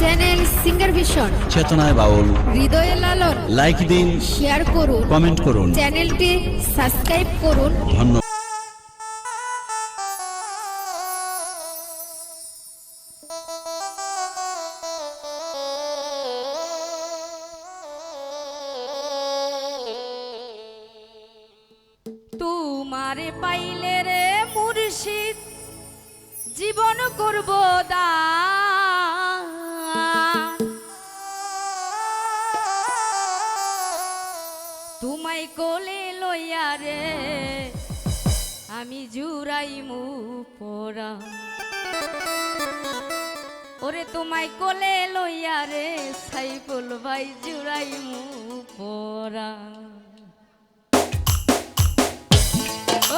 Channel singer vision চেতনায় বাউল হৃদয়ে লালন লাইক দিন শেয়ার করুন. কমেন্ট করুন. চ্যানেলটি সাবস্ক্রাইব করুন. ধন্যবাদ। তোমারে পাইলে রে মুর্শিদ জীবন করব দান তোমায় কোলে লইয়া রে, আমি জুড়াই মু পরা ওরে তোমায় কোলে লইয়া রে, সাইফুল ভাই জুড়াই মু পরা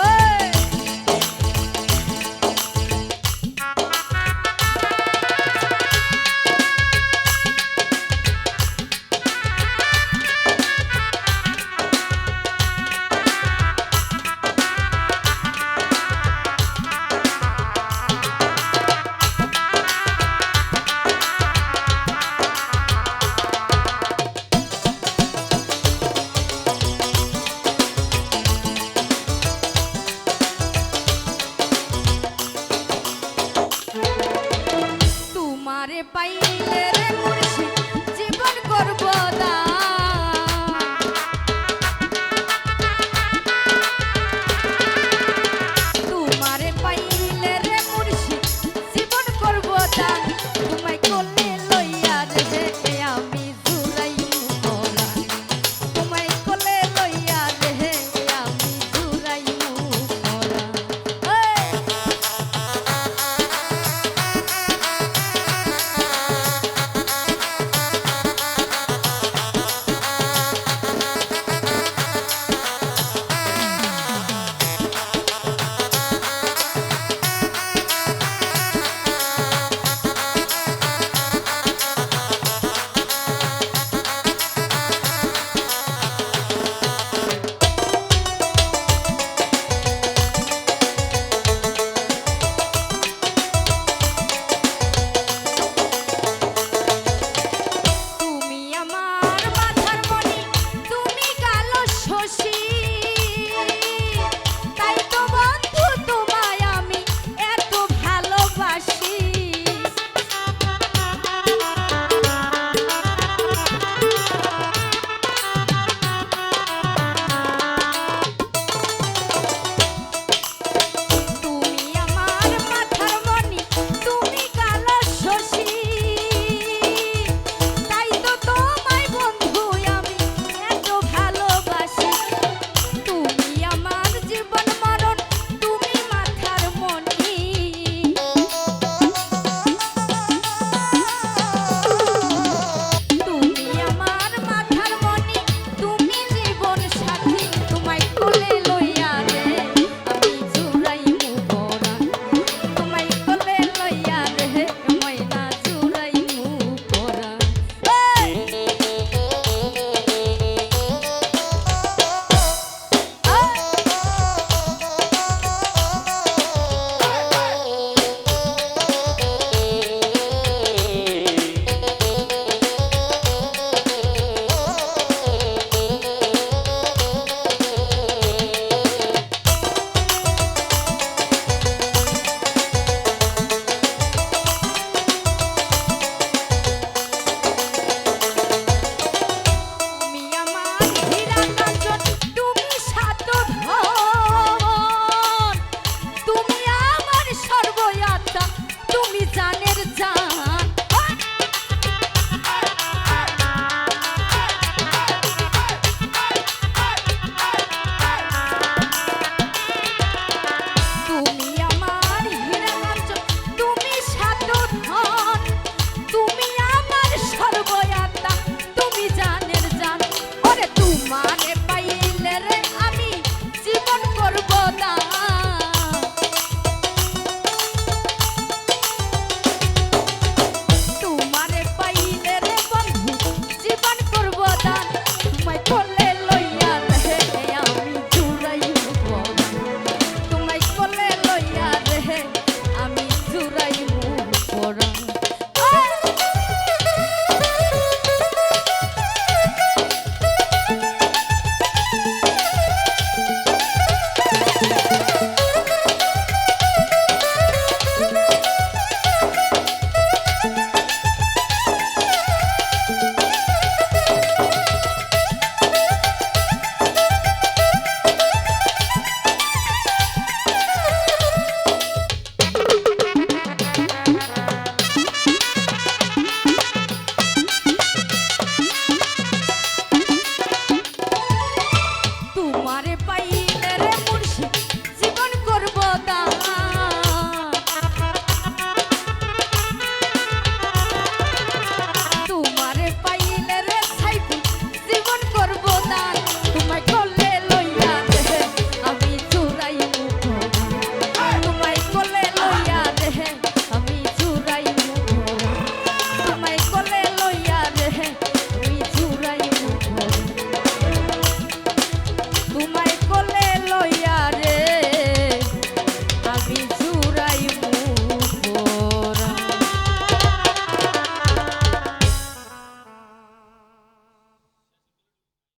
ওই!